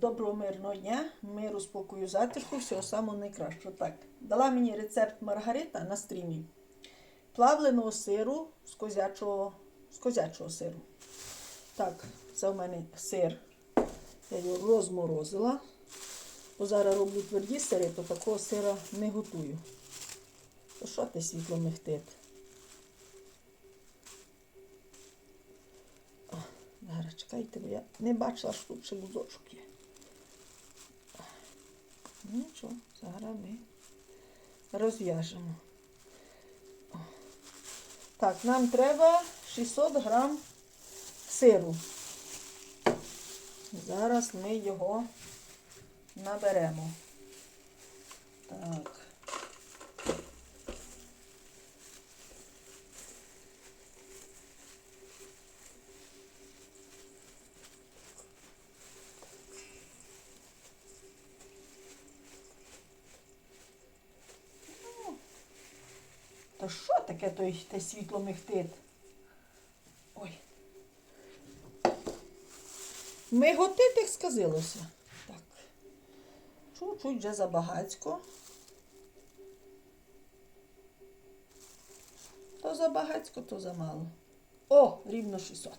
доброго мирного дня, миру, спокою, затишку, всього самого найкращого. Так, дала мені рецепт Маргарита на стрімі. Плавленого сиру з козячого, з козячого сиру. Так, це в мене сир. Я його розморозила. Бо зараз роблю тверді сири, то такого сира не готую. То що ти світло мехтить? Зараз чекайте, бо я не бачила, що тут ще бузочок є. Ну, Нічого, зараз ми розв'яжемо. Так, нам треба 600 грам сиру. Зараз ми його наберемо. Так. Ну, То що таке той, те світло михтить? Ой. Миготить, як сказилося. Так. Чуть-чуть вже забагацько. То забагацько, то замало. О, рівно 600.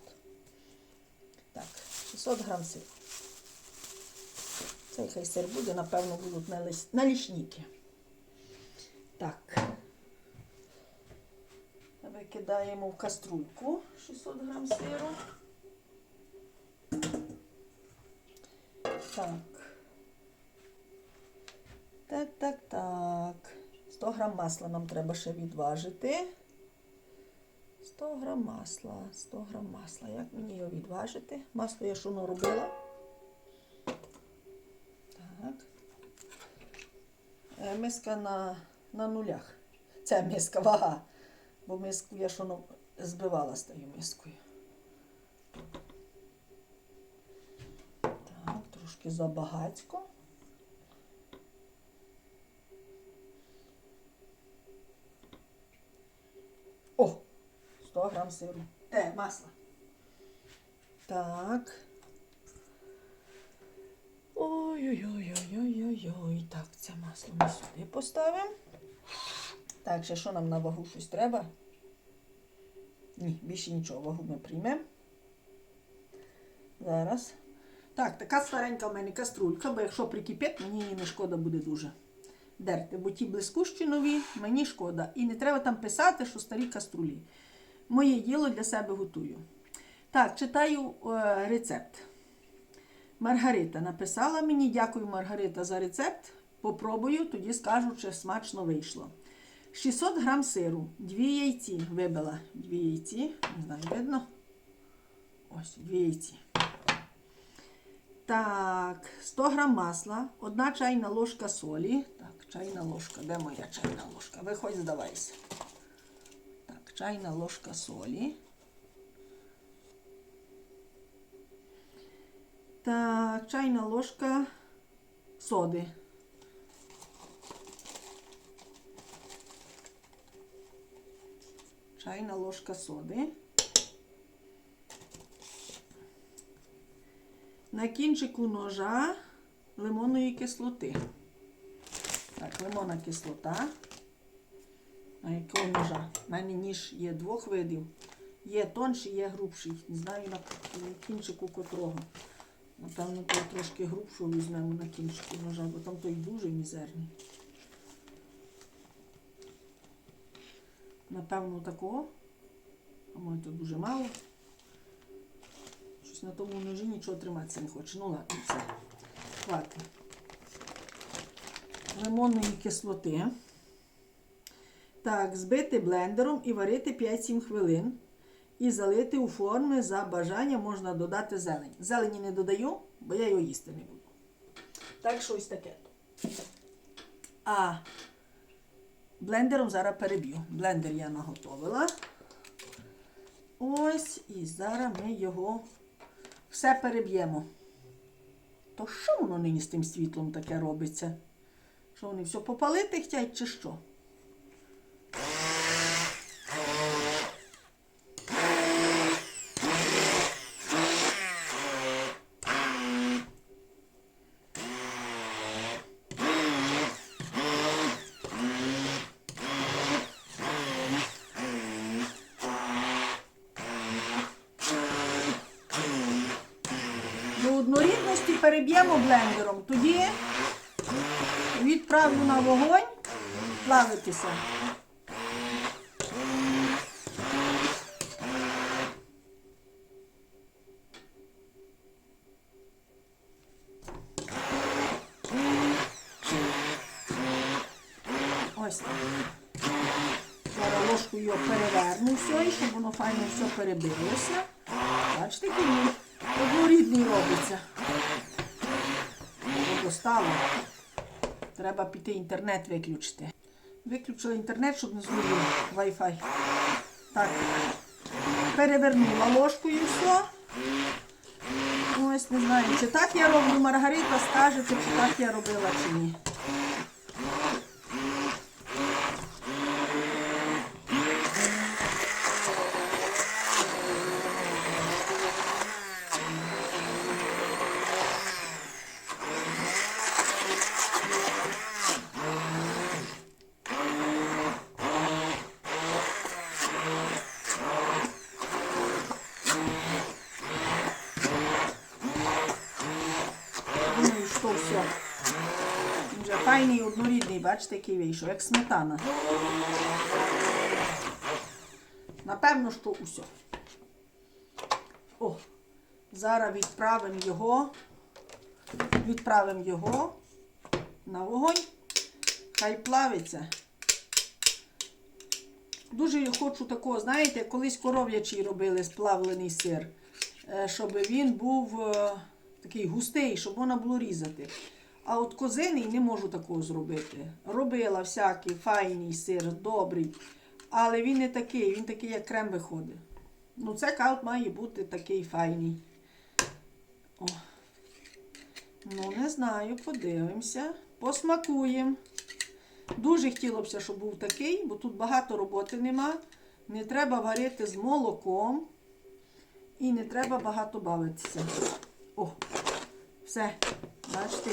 Так, 600 грам сиру. Цей хай сир буде, напевно, будуть налиш- налішніки. Так. Викидаємо в каструльку 600 грам сиру. Так. Так, так, так. 100 грам масла нам треба ще відважити. 100 грам масла, 100 грам масла. Як мені його відважити? Масло я шуно робила. Так. Е, Миска на, на нулях. Це миска вага. Бо миску я шуно збивала з тою мискою. Так, трошки забагацько. О! 100 грам сиру. Те, масла. Так. Ой-ой-ой-ой-ой-ой-ой. Так, це масло ми сюди поставимо. Так, ще що нам на вагу щось треба? Ні, більше нічого, вагу ми приймемо. Зараз. Так, така старенька в мене каструлька, бо якщо прикипить, мені її не шкода буде дуже. Дерти, бо ті блискущі нові, мені шкода. І не треба там писати, що старі каструлі. Моє діло для себе готую. Так, читаю е, рецепт. Маргарита написала мені, дякую, Маргарита, за рецепт. Попробую, тоді скажу, чи смачно вийшло. 600 грам сиру, дві яйці вибила. Дві яйці, не знаю, видно. Ось, дві яйці. Так, 100 грам масла, одна чайна ложка солі. Так, чайна ложка. Де моя чайна ложка? Виходь, здавайся. Так, чайна ложка солі. Так, чайна ложка соди. Чайна ложка соди. На кінчику ножа лимонної кислоти. Так, лимонна кислота. На якого ножа? У мене ніж є двох видів. Є тонший, є грубший. Не знаю на кінчику котрого. Напевно, трошки грубшого візьмемо на кінчику ножа, бо там той дуже мізерний. Напевно, такого. А може, то дуже мало. Щось на тому ножі нічого триматися не хоче. Ну ладно, все. Хватить. Лимонної кислоти. Так, збити блендером і варити 5-7 хвилин. І залити у форми за бажання можна додати зелень. Зелені не додаю, бо я його їсти не буду. Так, що ось таке. А блендером зараз переб'ю. Блендер я наготовила. Ось, і зараз ми його все переб'ємо. То що воно нині з тим світлом таке робиться? Що вони все попалити хочуть чи що? Переб'ємо блендером. Тоді відправлю на вогонь плавитися. Ось. Зараз ложкою його переверну все, і щоб воно файно все перебилося. Бачите, він однорідний робиться. Достало. Треба піти інтернет виключити. Виключила інтернет, щоб не зробили Wi-Fi. Так. Перевернула ложкою все. Ось не знаю, чи так я роблю, Маргарита скаже, чи так я робила, чи ні. Що все. Він вже файний однорідний, бачите, який вийшов, як сметана. Напевно, що усе. О, зараз відправимо його. Відправимо його на вогонь. Хай плавиться. Дуже хочу такого, знаєте, колись коров'ячий робили сплавлений сир, е, щоб він був е, такий густий, щоб можна було різати. А от козиний не можу такого зробити. Робила всякий файний сир, добрий, але він не такий, він такий, як крем виходить. Ну, це каут має бути такий файний. О. Ну, не знаю, подивимося. Посмакуємо. Дуже хотілося б, щоб був такий, бо тут багато роботи нема. Не треба варити з молоком і не треба багато бавитися. О, все. Бачите.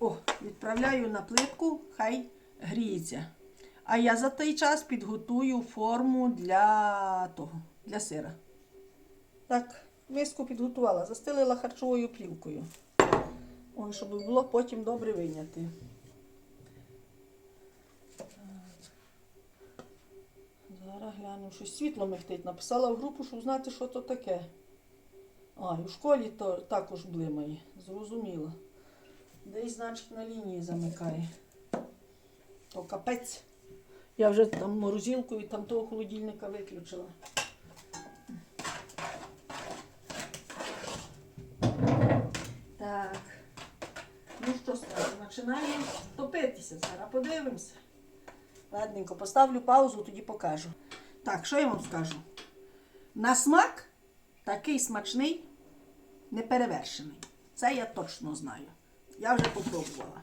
О, відправляю на плитку, хай гріється. А я за той час підготую форму для того, для сира. Так, миску підготувала, застелила харчовою плівкою. Ой, щоб було потім добре вийняти. Зараз гляну, щось світло михтить. Написала в групу, щоб знати, що то таке. А, і в школі то також блимає. Зрозуміло. Десь, значить, на лінії замикає. То капець. Я вже там морозилку і там того холодильника виключила. Так. Ну що скажу, починає топитися. Зараз подивимося. Ладненько, поставлю паузу, тоді покажу. Так, що я вам скажу? На смак такий смачний, неперевершений. Це я точно знаю. Я вже попробувала.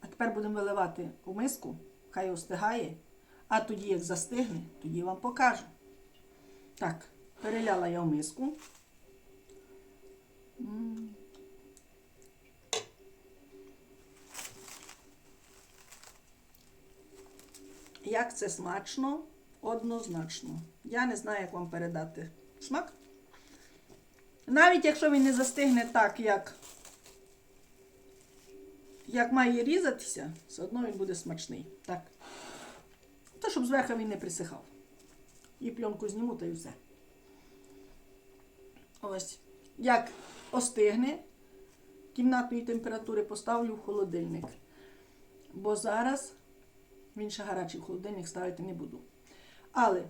А тепер будемо виливати у миску, хай остигає, а тоді, як застигне, тоді вам покажу. Так, переляла я в миску. Як це смачно? Однозначно. Я не знаю, як вам передати смак. Навіть якщо він не застигне так, як, як має різатися, все одно він буде смачний. Так. То, щоб зверху він не присихав. І пленку зніму, та й все. Ось. Як остигне кімнатної температури, поставлю в холодильник. Бо зараз він ще гарячий в холодильник ставити не буду. Але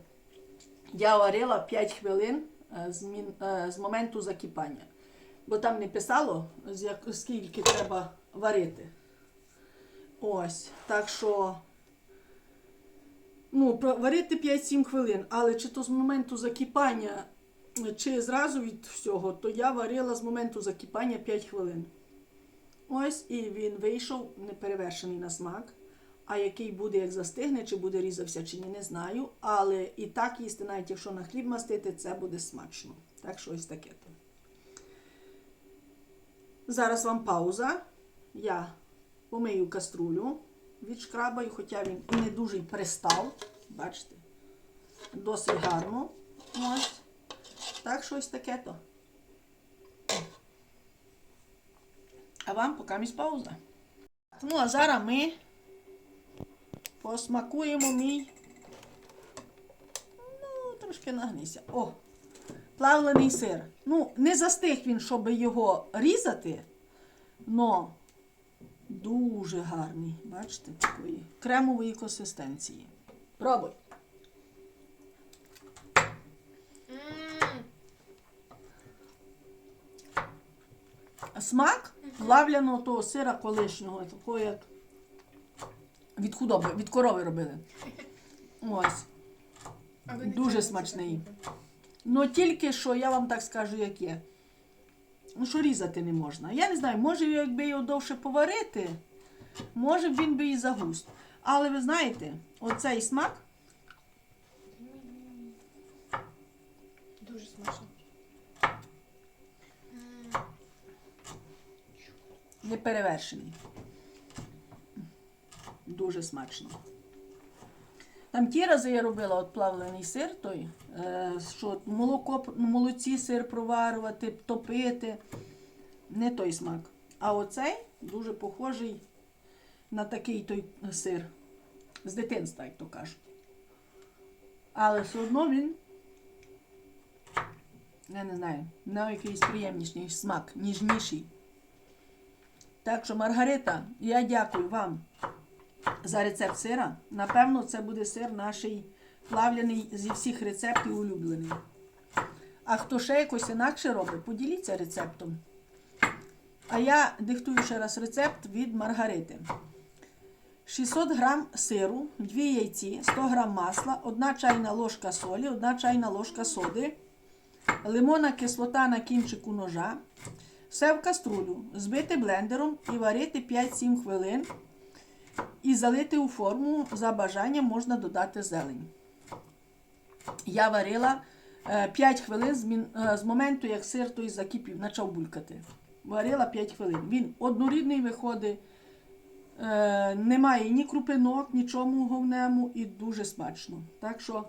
я варила 5 хвилин е, е, з моменту закипання. Бо там не писало, скільки треба варити. Ось. Так що, ну, варити 5-7 хвилин, але чи то з моменту закипання, чи зразу від всього, то я варила з моменту закипання 5 хвилин. Ось, і він вийшов неперевершений на смак. А який буде, як застигне, чи буде різався, чи ні, не знаю. Але і так їсти, навіть якщо на хліб мастити, це буде смачно. Так що ось таке то. Зараз вам пауза. Я помию каструлю, відшкрабаю, хоча він і не дуже пристав. Бачите? Досить гарно. Ось. Так, щось таке то. А вам поки пауза. Ну, а зараз ми посмакуємо мій. Ну, трошки нагнися. О! Плавлений сир. Ну, не застиг він, щоб його різати, но дуже гарний. Бачите, такої кремової консистенції. Пробуй. Смак плавляного того сира колишнього, такого як від худоби, від корови робили. Ось. Дуже смачний. Ну тільки що я вам так скажу, як є. Ну, що різати не можна. Я не знаю, може, якби його довше поварити, може б він би і загуст. Але ви знаєте, оцей смак Дуже смачно. М, неперевершений. Дуже смачно. Там ті рази я робила от плавлений сир, той, е, що молоко, молоці сир проварювати, топити. Не той смак. А оцей дуже похожий на такий той сир. З дитинства, як то кажуть. Але все одно він, я не знаю, на якийсь приємніший смак, ніжніший. Так що, Маргарита, я дякую вам за рецепт сира. Напевно, це буде сир наш плавляний зі всіх рецептів улюблений. А хто ще якось інакше робить, поділіться рецептом. А я диктую ще раз рецепт від Маргарити. 600 грам сиру, 2 яйці, 100 грам масла, 1 чайна ложка солі, 1 чайна ложка соди, лимонна кислота на кінчику ножа, все в каструлю, збити блендером і варити 5-7 хвилин. І залити у форму за бажанням можна додати зелень. Я варила е, 5 хвилин з, мін- е, з моменту, як сир той закипів, почав булькати. Варила 5 хвилин. Він однорідний виходить, е, немає ні крупинок, нічому говнему і дуже смачно. Так що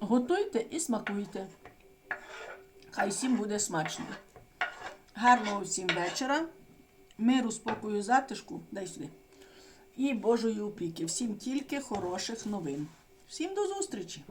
готуйте і смакуйте. Хай всім буде смачно. Гарного всім вечора, миру, спокою, затишку, дай сюди. І Божої опіки. Всім тільки хороших новин. Всім до зустрічі!